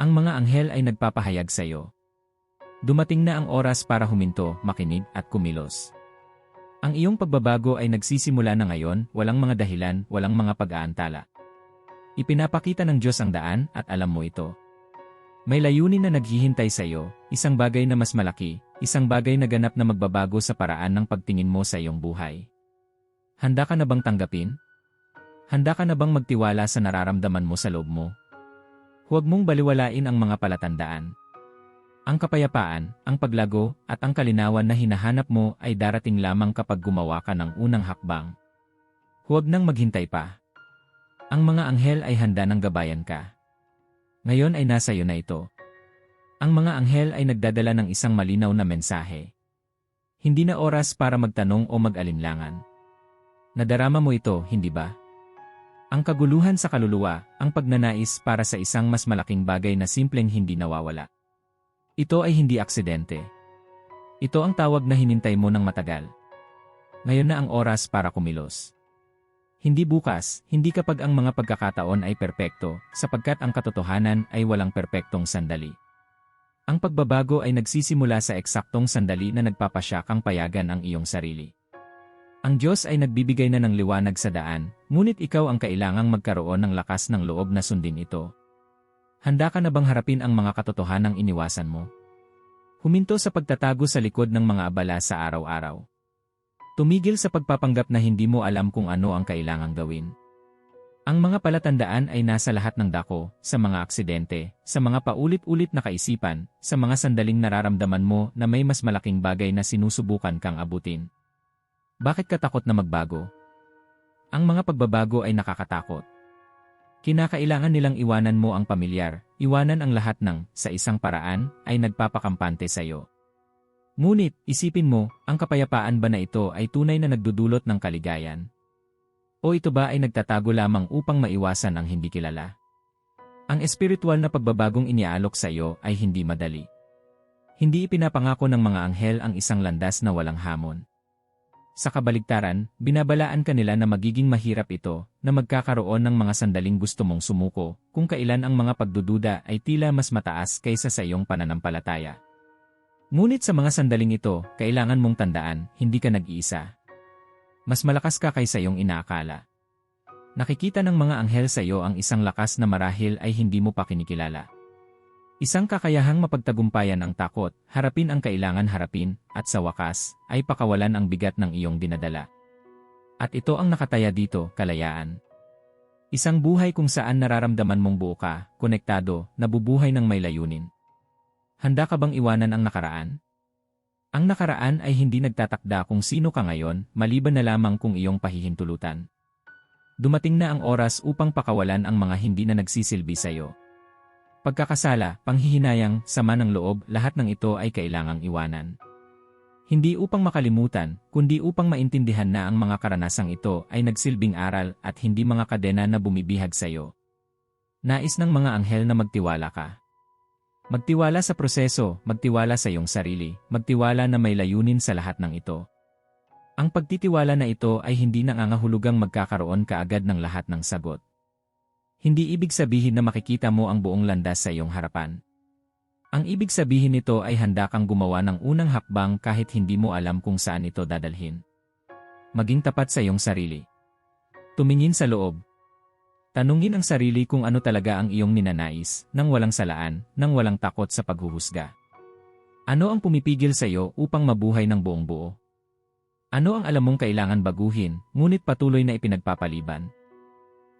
Ang mga anghel ay nagpapahayag sa iyo. Dumating na ang oras para huminto, makinig at kumilos. Ang iyong pagbabago ay nagsisimula na ngayon, walang mga dahilan, walang mga pag-aantala. Ipinapakita ng Diyos ang daan at alam mo ito. May layunin na naghihintay sa iyo, isang bagay na mas malaki, isang bagay na ganap na magbabago sa paraan ng pagtingin mo sa iyong buhay. Handa ka na bang tanggapin? Handa ka na bang magtiwala sa nararamdaman mo sa loob mo? Huwag mong baliwalain ang mga palatandaan. Ang kapayapaan, ang paglago, at ang kalinawan na hinahanap mo ay darating lamang kapag gumawa ka ng unang hakbang. Huwag nang maghintay pa. Ang mga anghel ay handa ng gabayan ka. Ngayon ay nasa iyo na ito. Ang mga anghel ay nagdadala ng isang malinaw na mensahe. Hindi na oras para magtanong o mag-alinlangan. Nadarama mo ito, hindi ba? Ang kaguluhan sa kaluluwa, ang pagnanais para sa isang mas malaking bagay na simpleng hindi nawawala. Ito ay hindi aksidente. Ito ang tawag na hinintay mo ng matagal. Ngayon na ang oras para kumilos. Hindi bukas, hindi kapag ang mga pagkakataon ay perpekto, sapagkat ang katotohanan ay walang perpektong sandali. Ang pagbabago ay nagsisimula sa eksaktong sandali na nagpapasya kang payagan ang iyong sarili. Ang Diyos ay nagbibigay na ng liwanag sa daan, ngunit ikaw ang kailangang magkaroon ng lakas ng loob na sundin ito. Handa ka na bang harapin ang mga katotohanang iniwasan mo? Huminto sa pagtatago sa likod ng mga abala sa araw-araw. Tumigil sa pagpapanggap na hindi mo alam kung ano ang kailangang gawin. Ang mga palatandaan ay nasa lahat ng dako, sa mga aksidente, sa mga paulit-ulit na kaisipan, sa mga sandaling nararamdaman mo na may mas malaking bagay na sinusubukan kang abutin. Bakit ka takot na magbago? Ang mga pagbabago ay nakakatakot. Kinakailangan nilang iwanan mo ang pamilyar, iwanan ang lahat ng, sa isang paraan, ay nagpapakampante sa iyo. Ngunit, isipin mo, ang kapayapaan ba na ito ay tunay na nagdudulot ng kaligayan? O ito ba ay nagtatago lamang upang maiwasan ang hindi kilala? Ang espiritual na pagbabagong iniaalok sa iyo ay hindi madali. Hindi ipinapangako ng mga anghel ang isang landas na walang hamon. Sa kabaligtaran, binabalaan ka nila na magiging mahirap ito, na magkakaroon ng mga sandaling gusto mong sumuko, kung kailan ang mga pagdududa ay tila mas mataas kaysa sa iyong pananampalataya. Ngunit sa mga sandaling ito, kailangan mong tandaan, hindi ka nag-iisa. Mas malakas ka kaysa iyong inaakala. Nakikita ng mga anghel sa iyo ang isang lakas na marahil ay hindi mo pa kinikilala. Isang kakayahang mapagtagumpayan ang takot, harapin ang kailangan harapin, at sa wakas, ay pakawalan ang bigat ng iyong dinadala. At ito ang nakataya dito, kalayaan. Isang buhay kung saan nararamdaman mong buo ka, konektado, nabubuhay ng may layunin. Handa ka bang iwanan ang nakaraan? Ang nakaraan ay hindi nagtatakda kung sino ka ngayon, maliban na lamang kung iyong pahihintulutan. Dumating na ang oras upang pakawalan ang mga hindi na nagsisilbi sa iyo. Pagkakasala, panghihinayang, sama ng loob, lahat ng ito ay kailangang iwanan. Hindi upang makalimutan, kundi upang maintindihan na ang mga karanasang ito ay nagsilbing aral at hindi mga kadena na bumibihag sa iyo. Nais ng mga anghel na magtiwala ka. Magtiwala sa proseso, magtiwala sa iyong sarili, magtiwala na may layunin sa lahat ng ito. Ang pagtitiwala na ito ay hindi nangangahulugang magkakaroon kaagad ng lahat ng sagot. Hindi ibig sabihin na makikita mo ang buong landas sa iyong harapan. Ang ibig sabihin nito ay handa kang gumawa ng unang hakbang kahit hindi mo alam kung saan ito dadalhin. Maging tapat sa iyong sarili. Tumingin sa loob. Tanungin ang sarili kung ano talaga ang iyong ninanais, nang walang salaan, nang walang takot sa paghuhusga. Ano ang pumipigil sa iyo upang mabuhay ng buong buo? Ano ang alam mong kailangan baguhin, ngunit patuloy na ipinagpapaliban?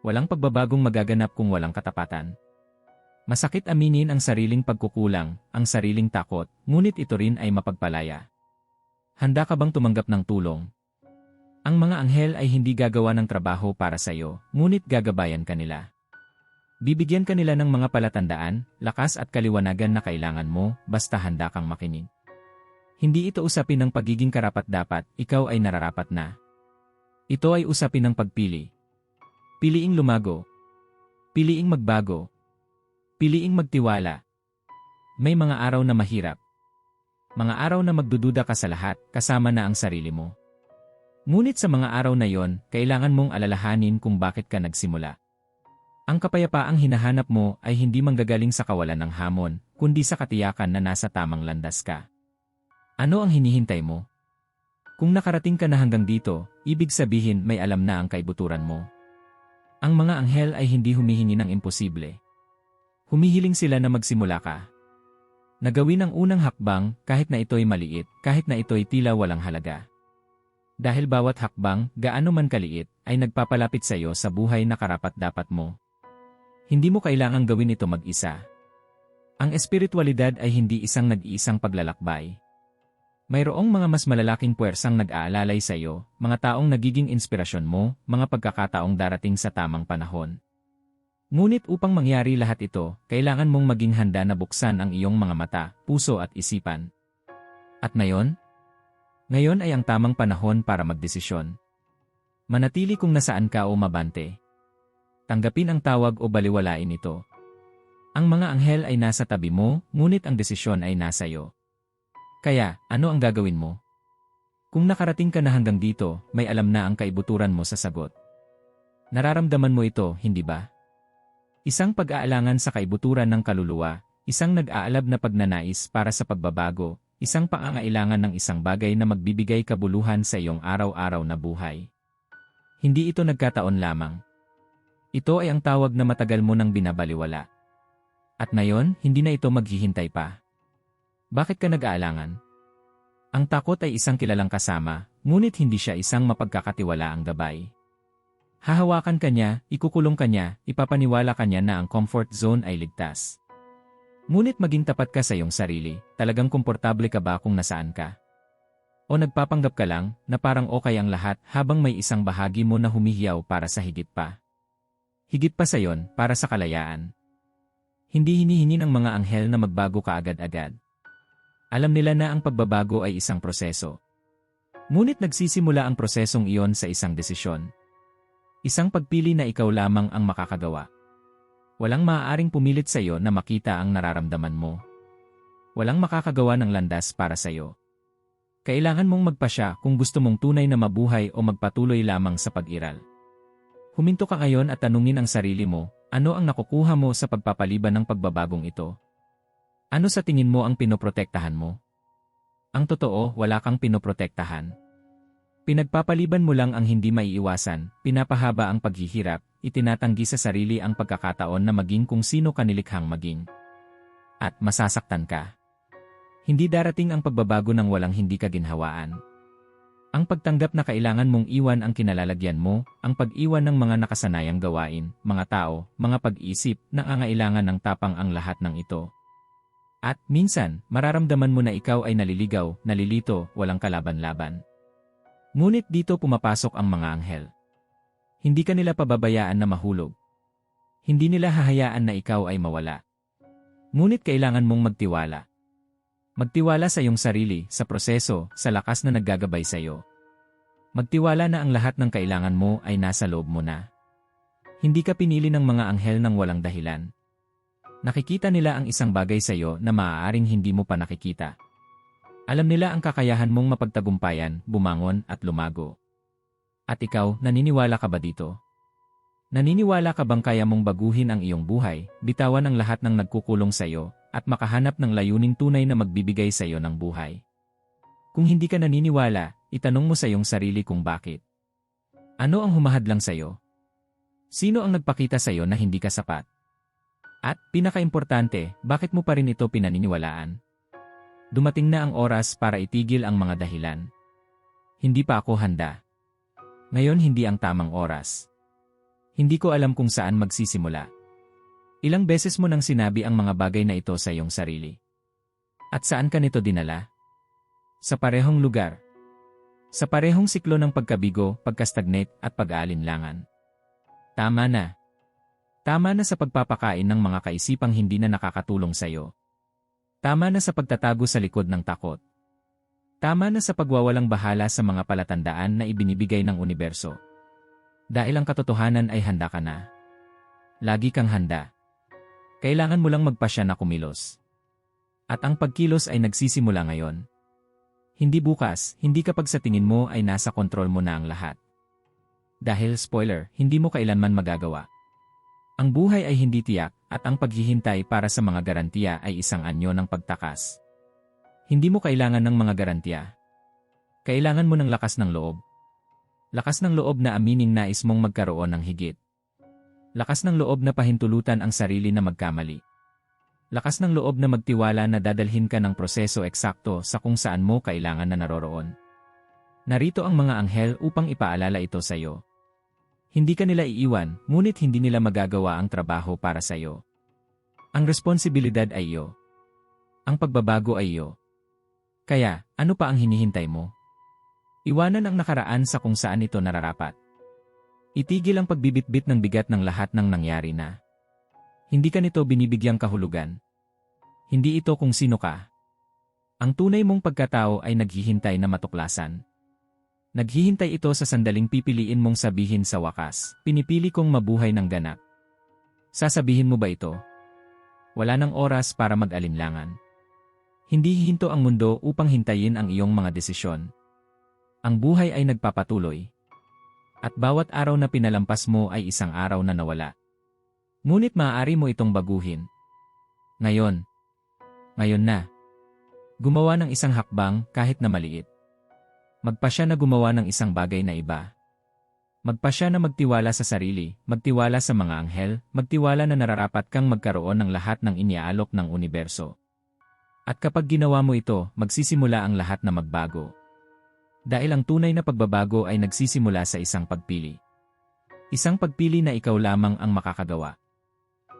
Walang pagbabagong magaganap kung walang katapatan. Masakit aminin ang sariling pagkukulang, ang sariling takot, ngunit ito rin ay mapagpalaya. Handa ka bang tumanggap ng tulong? Ang mga anghel ay hindi gagawa ng trabaho para sa iyo, ngunit gagabayan ka nila. Bibigyan ka nila ng mga palatandaan, lakas at kaliwanagan na kailangan mo, basta handa kang makinig. Hindi ito usapin ng pagiging karapat-dapat, ikaw ay nararapat na. Ito ay usapin ng pagpili, Piliing lumago. Piliing magbago. Piliing magtiwala. May mga araw na mahirap. Mga araw na magdududa ka sa lahat, kasama na ang sarili mo. Ngunit sa mga araw na yon, kailangan mong alalahanin kung bakit ka nagsimula. Ang kapayapaang hinahanap mo ay hindi manggagaling sa kawalan ng hamon, kundi sa katiyakan na nasa tamang landas ka. Ano ang hinihintay mo? Kung nakarating ka na hanggang dito, ibig sabihin may alam na ang kaibuturan mo. Ang mga anghel ay hindi humihingi ng imposible. Humihiling sila na magsimula ka. Nagawin ang unang hakbang kahit na ito'y maliit, kahit na ito'y tila walang halaga. Dahil bawat hakbang, gaano man kaliit, ay nagpapalapit sa iyo sa buhay na karapat-dapat mo. Hindi mo kailangang gawin ito mag-isa. Ang espiritualidad ay hindi isang nag-iisang paglalakbay. Mayroong mga mas malalaking puwersang nag-aalalay sa iyo, mga taong nagiging inspirasyon mo, mga pagkakataong darating sa tamang panahon. Ngunit upang mangyari lahat ito, kailangan mong maging handa na buksan ang iyong mga mata, puso at isipan. At ngayon? Ngayon ay ang tamang panahon para magdesisyon. Manatili kung nasaan ka o mabante. Tanggapin ang tawag o baliwalain ito. Ang mga anghel ay nasa tabi mo, ngunit ang desisyon ay nasa iyo. Kaya, ano ang gagawin mo? Kung nakarating ka na hanggang dito, may alam na ang kaibuturan mo sa sagot. Nararamdaman mo ito, hindi ba? Isang pag-aalangan sa kaibuturan ng kaluluwa, isang nag-aalab na pagnanais para sa pagbabago, isang pangangailangan ng isang bagay na magbibigay kabuluhan sa iyong araw-araw na buhay. Hindi ito nagkataon lamang. Ito ay ang tawag na matagal mo nang binabaliwala. At ngayon, hindi na ito maghihintay pa. Bakit ka nag-aalangan? Ang takot ay isang kilalang kasama, ngunit hindi siya isang mapagkakatiwalaang gabay. Hahawakan ka niya, ikukulong ka niya, ipapaniwala ka niya na ang comfort zone ay ligtas. Ngunit maging tapat ka sa iyong sarili, talagang komportable ka ba kung nasaan ka? O nagpapanggap ka lang na parang okay ang lahat habang may isang bahagi mo na humihiyaw para sa higit pa? Higit pa sa yon, para sa kalayaan. Hindi hinihingi ng mga anghel na magbago ka agad-agad. Alam nila na ang pagbabago ay isang proseso. Ngunit nagsisimula ang prosesong iyon sa isang desisyon. Isang pagpili na ikaw lamang ang makakagawa. Walang maaaring pumilit sa iyo na makita ang nararamdaman mo. Walang makakagawa ng landas para sa iyo. Kailangan mong magpasya kung gusto mong tunay na mabuhay o magpatuloy lamang sa pag-iral. Huminto ka ngayon at tanungin ang sarili mo, ano ang nakukuha mo sa pagpapaliban ng pagbabagong ito? Ano sa tingin mo ang pinoprotektahan mo? Ang totoo, wala kang pinoprotektahan. Pinagpapaliban mo lang ang hindi maiiwasan, pinapahaba ang paghihirap, itinatanggi sa sarili ang pagkakataon na maging kung sino ka nilikhang maging. At masasaktan ka. Hindi darating ang pagbabago ng walang hindi ka ginhawaan. Ang pagtanggap na kailangan mong iwan ang kinalalagyan mo, ang pag-iwan ng mga nakasanayang gawain, mga tao, mga pag-isip, na angailangan ng tapang ang lahat ng ito. At, minsan, mararamdaman mo na ikaw ay naliligaw, nalilito, walang kalaban-laban. Ngunit dito pumapasok ang mga anghel. Hindi ka nila pababayaan na mahulog. Hindi nila hahayaan na ikaw ay mawala. Ngunit kailangan mong magtiwala. Magtiwala sa iyong sarili, sa proseso, sa lakas na naggagabay sa iyo. Magtiwala na ang lahat ng kailangan mo ay nasa loob mo na. Hindi ka pinili ng mga anghel ng walang dahilan. Nakikita nila ang isang bagay sa iyo na maaaring hindi mo pa nakikita. Alam nila ang kakayahan mong mapagtagumpayan, bumangon at lumago. At ikaw, naniniwala ka ba dito? Naniniwala ka bang kaya mong baguhin ang iyong buhay, bitawan ang lahat ng nagkukulong sa iyo, at makahanap ng layuning tunay na magbibigay sa iyo ng buhay. Kung hindi ka naniniwala, itanong mo sa iyong sarili kung bakit. Ano ang humahadlang sa iyo? Sino ang nagpakita sa iyo na hindi ka sapat? At, pinakaimportante, bakit mo pa rin ito pinaniniwalaan? Dumating na ang oras para itigil ang mga dahilan. Hindi pa ako handa. Ngayon hindi ang tamang oras. Hindi ko alam kung saan magsisimula. Ilang beses mo nang sinabi ang mga bagay na ito sa iyong sarili. At saan ka nito dinala? Sa parehong lugar. Sa parehong siklo ng pagkabigo, pagkastagnate at pag-aalinlangan. Tama na. Tama na sa pagpapakain ng mga kaisipang hindi na nakakatulong sa iyo. Tama na sa pagtatago sa likod ng takot. Tama na sa pagwawalang bahala sa mga palatandaan na ibinibigay ng universo. Dahil ang katotohanan ay handa ka na. Lagi kang handa. Kailangan mo lang magpasya na kumilos. At ang pagkilos ay nagsisimula ngayon. Hindi bukas, hindi kapag sa tingin mo ay nasa kontrol mo na ang lahat. Dahil spoiler, hindi mo kailanman magagawa. Ang buhay ay hindi tiyak, at ang paghihintay para sa mga garantiya ay isang anyo ng pagtakas. Hindi mo kailangan ng mga garantiya. Kailangan mo ng lakas ng loob. Lakas ng loob na amining nais mong magkaroon ng higit. Lakas ng loob na pahintulutan ang sarili na magkamali. Lakas ng loob na magtiwala na dadalhin ka ng proseso eksakto sa kung saan mo kailangan na naroroon. Narito ang mga anghel upang ipaalala ito sa iyo. Hindi ka nila iiwan, ngunit hindi nila magagawa ang trabaho para sa iyo. Ang responsibilidad ay iyo. Ang pagbabago ay iyo. Kaya, ano pa ang hinihintay mo? Iwanan ang nakaraan sa kung saan ito nararapat. Itigil ang pagbibitbit ng bigat ng lahat ng nangyari na. Hindi ka nito binibigyang kahulugan. Hindi ito kung sino ka. Ang tunay mong pagkatao ay naghihintay na matuklasan. Naghihintay ito sa sandaling pipiliin mong sabihin sa wakas, pinipili kong mabuhay ng ganap. Sasabihin mo ba ito? Wala nang oras para mag-alinlangan. Hindi hihinto ang mundo upang hintayin ang iyong mga desisyon. Ang buhay ay nagpapatuloy. At bawat araw na pinalampas mo ay isang araw na nawala. Ngunit maaari mo itong baguhin. Ngayon. Ngayon na. Gumawa ng isang hakbang kahit na maliit. Magpasya na gumawa ng isang bagay na iba. Magpasya na magtiwala sa sarili, magtiwala sa mga anghel, magtiwala na nararapat kang magkaroon ng lahat ng iniaalok ng universo. At kapag ginawa mo ito, magsisimula ang lahat na magbago. Dahil ang tunay na pagbabago ay nagsisimula sa isang pagpili. Isang pagpili na ikaw lamang ang makakagawa.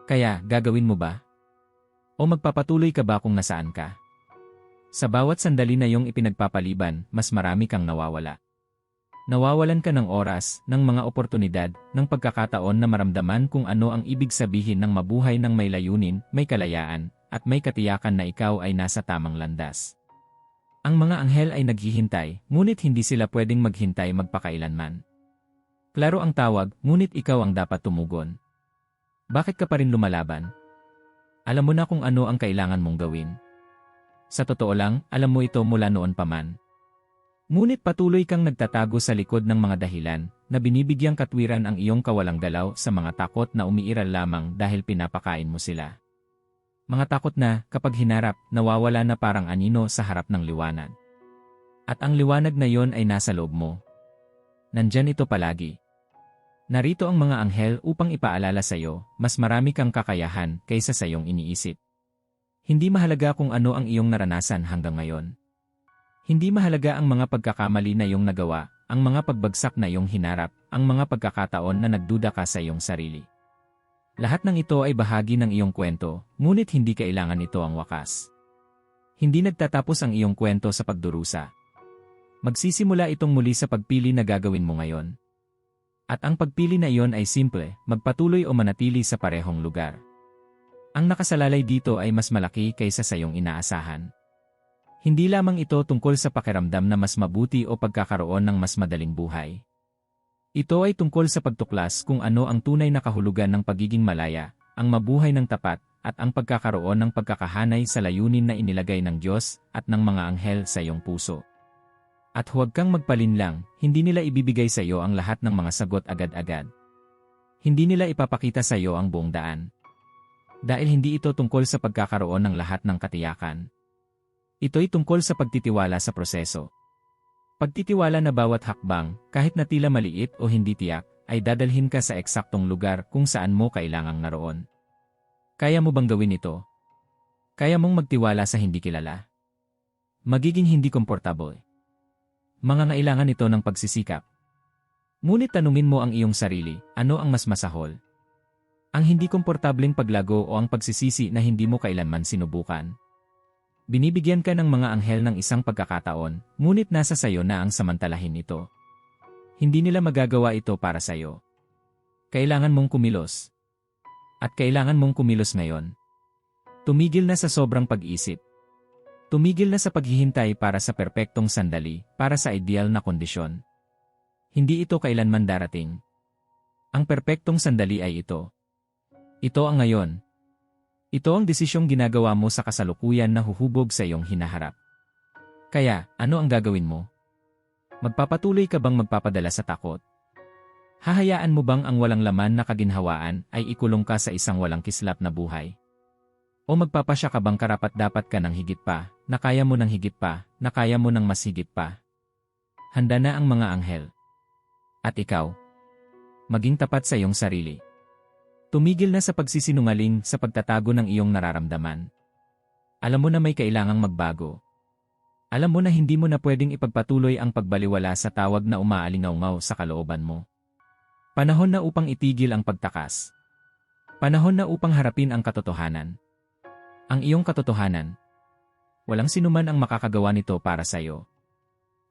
Kaya, gagawin mo ba? O magpapatuloy ka ba kung nasaan ka? Sa bawat sandali na iyong ipinagpapaliban, mas marami kang nawawala. Nawawalan ka ng oras, ng mga oportunidad, ng pagkakataon na maramdaman kung ano ang ibig sabihin ng mabuhay ng may layunin, may kalayaan, at may katiyakan na ikaw ay nasa tamang landas. Ang mga anghel ay naghihintay, ngunit hindi sila pwedeng maghintay magpakailanman. Klaro ang tawag, ngunit ikaw ang dapat tumugon. Bakit ka pa rin lumalaban? Alam mo na kung ano ang kailangan mong gawin. Sa totoo lang, alam mo ito mula noon pa man. Ngunit patuloy kang nagtatago sa likod ng mga dahilan na binibigyang katwiran ang iyong kawalang galaw sa mga takot na umiiral lamang dahil pinapakain mo sila. Mga takot na, kapag hinarap, nawawala na parang anino sa harap ng liwanag. At ang liwanag na yon ay nasa loob mo. Nandyan ito palagi. Narito ang mga anghel upang ipaalala sa iyo, mas marami kang kakayahan kaysa sa iyong iniisip. Hindi mahalaga kung ano ang iyong naranasan hanggang ngayon. Hindi mahalaga ang mga pagkakamali na iyong nagawa, ang mga pagbagsak na iyong hinarap, ang mga pagkakataon na nagduda ka sa iyong sarili. Lahat ng ito ay bahagi ng iyong kwento, ngunit hindi kailangan ito ang wakas. Hindi nagtatapos ang iyong kwento sa pagdurusa. Magsisimula itong muli sa pagpili na gagawin mo ngayon. At ang pagpili na iyon ay simple, magpatuloy o manatili sa parehong lugar. Ang nakasalalay dito ay mas malaki kaysa sa iyong inaasahan. Hindi lamang ito tungkol sa pakiramdam na mas mabuti o pagkakaroon ng mas madaling buhay. Ito ay tungkol sa pagtuklas kung ano ang tunay na kahulugan ng pagiging malaya, ang mabuhay ng tapat, at ang pagkakaroon ng pagkakahanay sa layunin na inilagay ng Diyos at ng mga anghel sa iyong puso. At huwag kang magpalinlang, hindi nila ibibigay sa iyo ang lahat ng mga sagot agad-agad. Hindi nila ipapakita sa iyo ang buong daan. Dahil hindi ito tungkol sa pagkakaroon ng lahat ng katiyakan. Ito'y tungkol sa pagtitiwala sa proseso. Pagtitiwala na bawat hakbang, kahit na tila maliit o hindi tiyak, ay dadalhin ka sa eksaktong lugar kung saan mo kailangang naroon. Kaya mo bang gawin ito? Kaya mong magtiwala sa hindi kilala? Magiging hindi komportable. Mga ngailangan ito ng pagsisikap. Ngunit tanungin mo ang iyong sarili, ano ang mas masahol? Ang hindi komportableng paglago o ang pagsisisi na hindi mo kailanman sinubukan. Binibigyan ka ng mga anghel ng isang pagkakataon, ngunit nasa sayo na ang samantalahin ito. Hindi nila magagawa ito para sayo. Kailangan mong kumilos. At kailangan mong kumilos ngayon. Tumigil na sa sobrang pag-isip. Tumigil na sa paghihintay para sa perpektong sandali, para sa ideal na kondisyon. Hindi ito kailanman darating. Ang perpektong sandali ay ito. Ito ang ngayon. Ito ang desisyong ginagawa mo sa kasalukuyan na huhubog sa iyong hinaharap. Kaya, ano ang gagawin mo? Magpapatuloy ka bang magpapadala sa takot? Hahayaan mo bang ang walang laman na kaginhawaan ay ikulong ka sa isang walang kislap na buhay? O magpapasya ka bang karapat dapat ka ng higit pa, na kaya mo ng higit pa, na kaya mo ng mas higit pa? Handa na ang mga anghel. At ikaw? Maging tapat sa iyong sarili. Tumigil na sa pagsisinungaling sa pagtatago ng iyong nararamdaman. Alam mo na may kailangang magbago. Alam mo na hindi mo na pwedeng ipagpatuloy ang pagbaliwala sa tawag na umaalingaw sa kalooban mo. Panahon na upang itigil ang pagtakas. Panahon na upang harapin ang katotohanan. Ang iyong katotohanan. Walang sinuman ang makakagawa nito para sa iyo.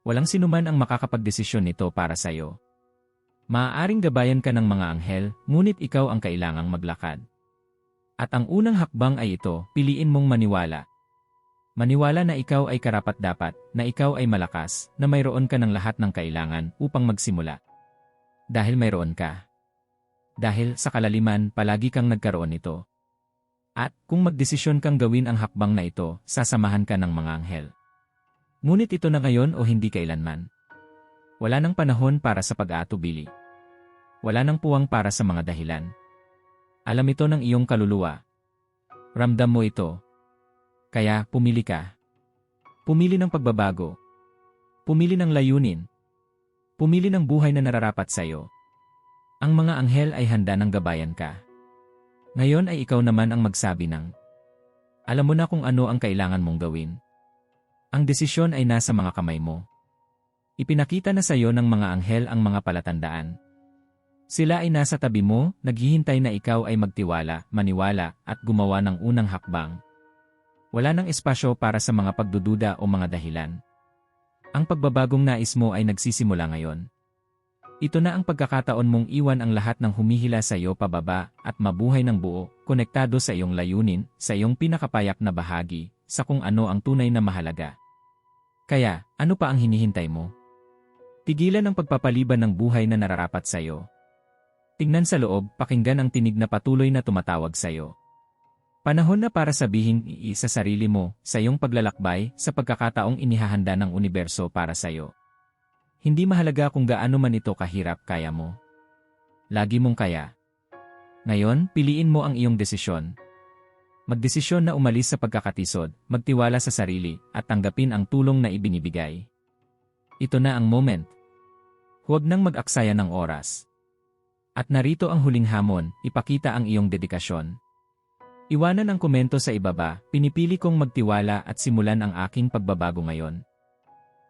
Walang sinuman ang makakapagdesisyon nito para sa iyo. Maaaring gabayan ka ng mga anghel, ngunit ikaw ang kailangang maglakad. At ang unang hakbang ay ito, piliin mong maniwala. Maniwala na ikaw ay karapat-dapat, na ikaw ay malakas, na mayroon ka ng lahat ng kailangan upang magsimula. Dahil mayroon ka. Dahil sa kalaliman palagi kang nagkaroon nito. At kung magdesisyon kang gawin ang hakbang na ito, sasamahan ka ng mga anghel. Ngunit ito na ngayon o hindi kailanman. Wala nang panahon para sa pag-aatubili. Wala nang puwang para sa mga dahilan. Alam ito ng iyong kaluluwa. Ramdam mo ito. Kaya pumili ka. Pumili ng pagbabago. Pumili ng layunin. Pumili ng buhay na nararapat sa iyo. Ang mga anghel ay handa ng gabayan ka. Ngayon ay ikaw naman ang magsabi ng, Alam mo na kung ano ang kailangan mong gawin. Ang desisyon ay nasa mga kamay mo. Ipinakita na sa iyo ng mga anghel ang mga palatandaan. Sila ay nasa tabi mo, naghihintay na ikaw ay magtiwala, maniwala, at gumawa ng unang hakbang. Wala nang espasyo para sa mga pagdududa o mga dahilan. Ang pagbabagong nais mo ay nagsisimula ngayon. Ito na ang pagkakataon mong iwan ang lahat ng humihila sa iyo pababa at mabuhay ng buo, konektado sa iyong layunin, sa iyong pinakapayak na bahagi, sa kung ano ang tunay na mahalaga. Kaya, ano pa ang hinihintay mo? Tigilan ang pagpapaliban ng buhay na nararapat sa iyo. Tingnan sa loob, pakinggan ang tinig na patuloy na tumatawag sa iyo. Panahon na para sabihin sa sarili mo, sa iyong paglalakbay, sa pagkakataong inihahanda ng universo para sa iyo. Hindi mahalaga kung gaano man ito kahirap kaya mo. Lagi mong kaya. Ngayon, piliin mo ang iyong desisyon. Magdesisyon na umalis sa pagkakatisod, magtiwala sa sarili, at tanggapin ang tulong na ibinibigay. Ito na ang moment. Huwag nang mag-aksaya ng oras. At narito ang huling hamon, ipakita ang iyong dedikasyon. Iwanan ang komento sa ibaba, pinipili kong magtiwala at simulan ang aking pagbabago ngayon.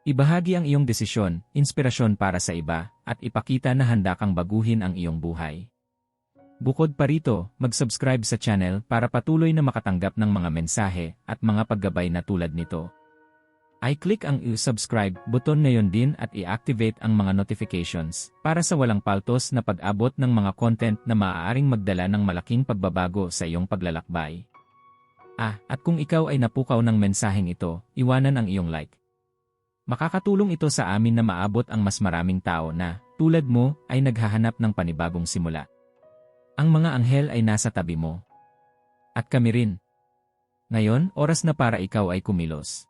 Ibahagi ang iyong desisyon, inspirasyon para sa iba, at ipakita na handa kang baguhin ang iyong buhay. Bukod pa rito, mag-subscribe sa channel para patuloy na makatanggap ng mga mensahe at mga paggabay na tulad nito. I-click ang i-subscribe button ngayon din at i-activate ang mga notifications para sa walang paltos na pag-abot ng mga content na maaaring magdala ng malaking pagbabago sa iyong paglalakbay. Ah, at kung ikaw ay napukaw ng mensaheng ito, iwanan ang iyong like. Makakatulong ito sa amin na maabot ang mas maraming tao na, tulad mo, ay naghahanap ng panibagong simula. Ang mga anghel ay nasa tabi mo. At kami rin. Ngayon, oras na para ikaw ay kumilos.